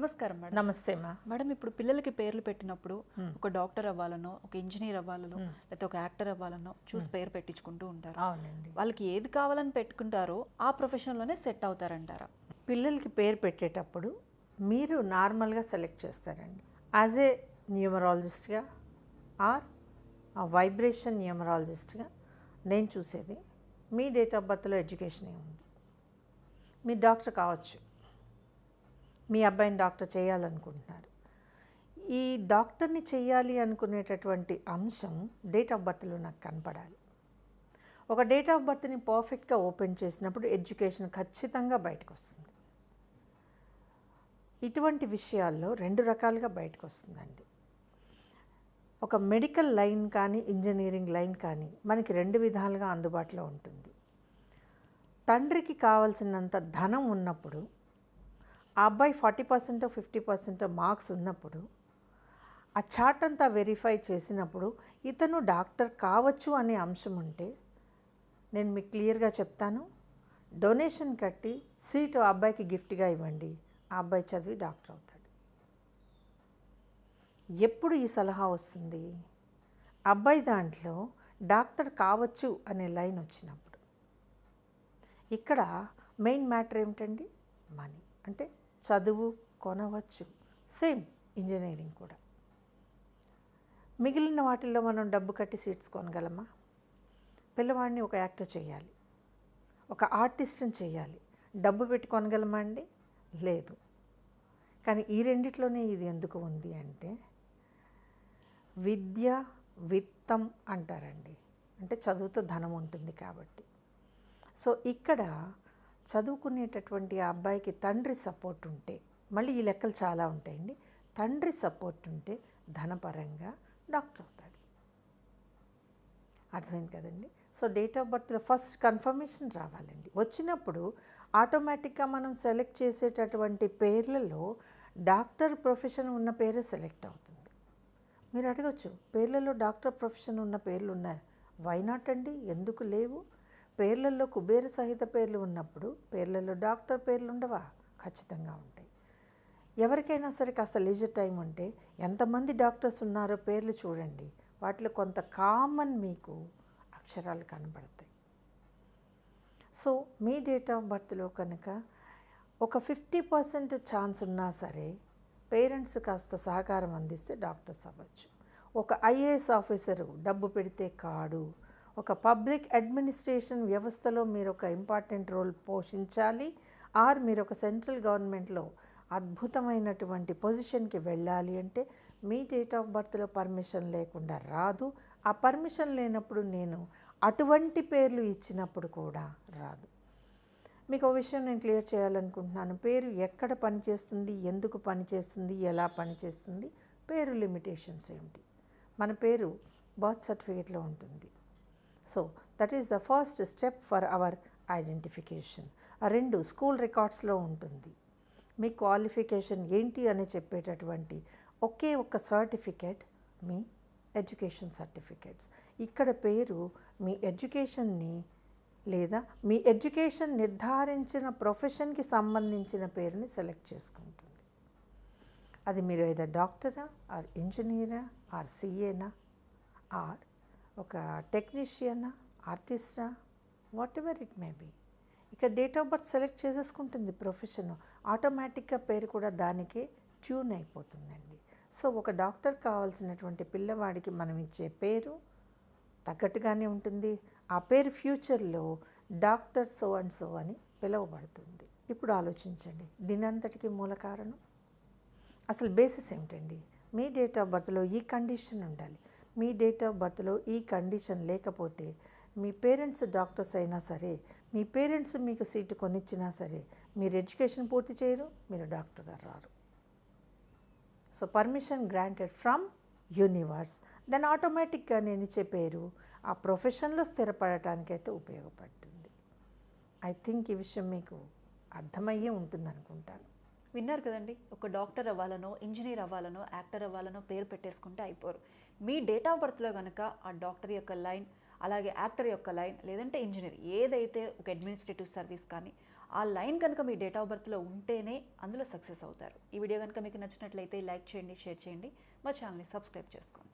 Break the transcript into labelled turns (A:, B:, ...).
A: నమస్కారం మేడం.
B: నమస్తే మా.
A: మేడం ఇప్పుడు పిల్లలకి పేర్లు పెట్టినప్పుడు ఒక డాక్టర్ అవ్వాలనో ఒక ఇంజనీర్ అవ్వాలనో లేకపోతే ఒక యాక్టర్ అవ్వాలనో చూసి పేరు పెట్టించుకుంటూ ఉంటారు.
B: అవునండి.
A: వాళ్ళకి ఏది కావాలని పెట్టుకుంటారో ఆ ప్రొఫెషన్లోనే సెట్ అవుతారంటారా?
B: పిల్లలకి పేరు పెట్టేటప్పుడు మీరు నార్మల్గా సెలెక్ట్ చేస్తారండి. యాజ్ ఏ న్యూమరాలజిస్ట్గా ఆర్ వైబ్రేషన్ న్యూమరాలజిస్ట్గా నేను చూసేది మీ డేట్ ఆఫ్ బర్త్లో ఎడ్యుకేషన్ ఏముంది? మీరు డాక్టర్ కావచ్చు. మీ అబ్బాయిని డాక్టర్ చేయాలనుకుంటున్నారు. ఈ డాక్టర్ని చేయాలి అనుకునేటటువంటి అంశం డేట్ ఆఫ్ బర్త్లో నాకు కనపడాలి. ఒక డేట్ ఆఫ్ బర్త్ని పర్ఫెక్ట్గా ఓపెన్ చేసినప్పుడు ఎడ్యుకేషన్ ఖచ్చితంగా బయటకు వస్తుంది ఇటువంటి విషయాల్లో రెండు రకాలుగా బయటకు వస్తుందండి ఒక మెడికల్ లైన్ కానీ ఇంజనీరింగ్ లైన్ కానీ మనకి రెండు విధాలుగా అందుబాటులో ఉంటుంది. తండ్రికి కావలసినంత ధనం ఉన్నప్పుడు ఆ అబ్బాయి forty percent fifty percent marks ఉన్నప్పుడు ఆ చార్ట్ అంతా వెరిఫై చేసినప్పుడు ఇతను డాక్టర్ కావచ్చు అనే అంశం ఉంటే నేను మీకు క్లియర్గా చెప్తాను. డొనేషన్ కట్టి సీటు ఆ అబ్బాయికి గిఫ్ట్గా ఇవ్వండి. ఆ అబ్బాయి చదివి డాక్టర్ అవుతాడు. ఎప్పుడు ఈ సలహా వస్తుంది? అబ్బాయి దాంట్లో డాక్టర్ కావచ్చు అనే లైన్ వచ్చినప్పుడు. ఇక్కడ మెయిన్ మ్యాటర్ ఏమిటండి? మనీ. అంటే చదువు కొనవచ్చు. సేమ్ ఇంజనీరింగ్ కూడా. మిగిలిన వాటిల్లో మనం డబ్బు కట్టి సీట్స్ కొనగలమా? పిల్లవాడిని ఒక యాక్టర్ చేయాలి. ఒక ఆర్టిస్ట్ని చేయాలి. డబ్బు పెట్టి కొనగలమా అండి? లేదు. కానీ ఈ రెండిట్లోనే ఇది ఎందుకు ఉంది అంటే విద్య విత్తం అంటారండి. అంటే చదువుతో ధనం ఉంటుంది కాబట్టి. సో ఇక్కడ చదువుకునేటటువంటి ఆ అబ్బాయికి తండ్రి సపోర్ట్ ఉంటే మళ్ళీ ఈ లెక్కలు చాలా ఉంటాయండి. తండ్రి సపోర్ట్ ఉంటే ధనపరంగా డాక్టర్ అవుతాడు. అర్థమైంది కదండి? సో డేట్ ఆఫ్ బర్త్లో ఫస్ట్ కన్ఫర్మేషన్ రావాలండి. వచ్చినప్పుడు ఆటోమేటిక్గా మనం సెలెక్ట్ చేసేటటువంటి పేర్లలో డాక్టర్ ప్రొఫెషన్ ఉన్న పేరే సెలెక్ట్ అవుతుంది. మీరు అడగచ్చు పేర్లలో డాక్టర్ ప్రొఫెషన్ ఉన్న పేర్లు ఉన్నాయి వై నాట్ అండి? ఎందుకు లేవు? పేర్లలో కుబేర సహిత పేర్లు ఉన్నప్పుడు పేర్లలో డాక్టర్ పేర్లు ఉండవా ఖచ్చితంగా ఉంటాయి. ఎవరికైనా సరే కాస్త లీజర్ టైం ఉంటే ఎంతమంది డాక్టర్స్ ఉన్నారో పేర్లు చూడండి. వాటిలో కొంత కామన్ మీకు అక్షరాలు కనబడతాయి. సో మీ డేట్ ఆఫ్ బర్త్లో కనుక ఒక ఫిఫ్టీ పర్సెంట్ ఛాన్స్ ఉన్నా సరే పేరెంట్స్ కాస్త సహకారం అందిస్తే డాక్టర్స్ అవ్వచ్చు. ఒక ఐఏఎస్ ఆఫీసరు డబ్బు పెడితే కాడు. ఒక పబ్లిక్ అడ్మినిస్ట్రేషన్ వ్యవస్థలో మీరు ఒక ఇంపార్టెంట్ రోల్ పోషించాలి. ఆర్ మీరు ఒక సెంట్రల్ గవర్నమెంట్లో అద్భుతమైనటువంటి పొజిషన్కి వెళ్ళాలి అంటే మీ డేట్ ఆఫ్ బర్త్లో పర్మిషన్ లేకుండా రాదు. ఆ పర్మిషన్ లేనప్పుడు నేను అటువంటి పేర్లు ఇచ్చినప్పుడు కూడా రాదు. మీకు ఒక విషయం నేను క్లియర్ చేయాలనుకుంటున్నాను. పేరు ఎక్కడ పనిచేస్తుంది? ఎందుకు పనిచేస్తుంది? ఎలా పనిచేస్తుంది? పేరు లిమిటేషన్స్ ఏమిటి? మన పేరు బర్త్ సర్టిఫికేట్లో ఉంటుంది. So that is the first step for our identification ఆ రెండు స్కూల్ రికార్డ్స్లో ఉంటుంది. మీ క్వాలిఫికేషన్ ఏంటి అని చెప్పేటటువంటి ఒకే ఒక సర్టిఫికేట్ మీ ఎడ్యుకేషన్ సర్టిఫికేట్స్ ఇక్కడ పేరు మీ ఎడ్యుకేషన్ని లేదా మీ ఎడ్యుకేషన్ నిర్ధారించిన ప్రొఫెషన్కి సంబంధించిన పేరుని సెలెక్ట్ చేసుకుంటుంది. అది మీరు ఏదో డాక్టరా ఆర్ ఇంజనీరా ఆర్ సిఏనా ఆర్ ఒక టెక్నీషియనా ఆర్టిస్టా whatever it may be ఇక డేట్ ఆఫ్ బర్త్ సెలెక్ట్ చేసేసుకుంటుంది ప్రొఫెషన్ ఆటోమేటిక్గా పేరు కూడా దానికే ట్యూన్ అయిపోతుందండి. సో ఒక డాక్టర్ కావాల్సినటువంటి పిల్లవాడికి మనం ఇచ్చే పేరు తగ్గట్టుగానే ఉంటుంది. ఆ పేరు ఫ్యూచర్లో డాక్టర్ సో అండ్ సో అని పిలువబడుతుంది. ఇప్పుడు ఆలోచించండి. దీనంతటికి మూల కారణం? అసలు బేసిస్ ఏమిటండి? మీ డేట్ ఆఫ్ బర్త్లో ఈ కండిషన్ ఉండాలి. మీ డేట్ ఆఫ్ బర్త్లో ఈ కండిషన్ లేకపోతే మీ పేరెంట్స్ డాక్టర్స్ అయినా సరే మీ పేరెంట్స్ మీకు సీటు కొనిచ్చినా సరే మీరు ఎడ్యుకేషన్ పూర్తి చేయరు మీరు డాక్టర్ గారు రారు. So permission granted from universe. Then ఆటోమేటిక్గా నేను ఇచ్చే పేరు ఆ ప్రొఫెషన్లో స్థిరపడటానికైతే ఉపయోగపడుతుంది. ఐ థింక్ ఈ విషయం మీకు అర్థమయ్యే ఉంటుంది అనుకుంటాను
A: విన్నారు కదండి ఒక డాక్టర్ అవ్వాలనో ఇంజనీర్ అవ్వాలనో యాక్టర్ అవ్వాలనో పేరు పెట్టేసుకుంటే అయిపోరు. మీ డేట్ ఆఫ్ బర్త్లో కనుక ఆ డాక్టర్ యొక్క లైన్ అలాగే యాక్టర్ యొక్క లైన్ లేదంటే ఇంజనీర్ ఏదైతే ఒక అడ్మినిస్ట్రేటివ్ సర్వీస్ కానీ ఆ లైన్ కనుక మీ డేట్ ఆఫ్ బర్త్లో ఉంటేనే అందులో సక్సెస్ అవుతారు. ఈ వీడియో కనుక మీకు నచ్చినట్లయితే లైక్ చేయండి షేర్ చేయండి. మా ఛానల్ని సబ్స్క్రైబ్ చేసుకోండి.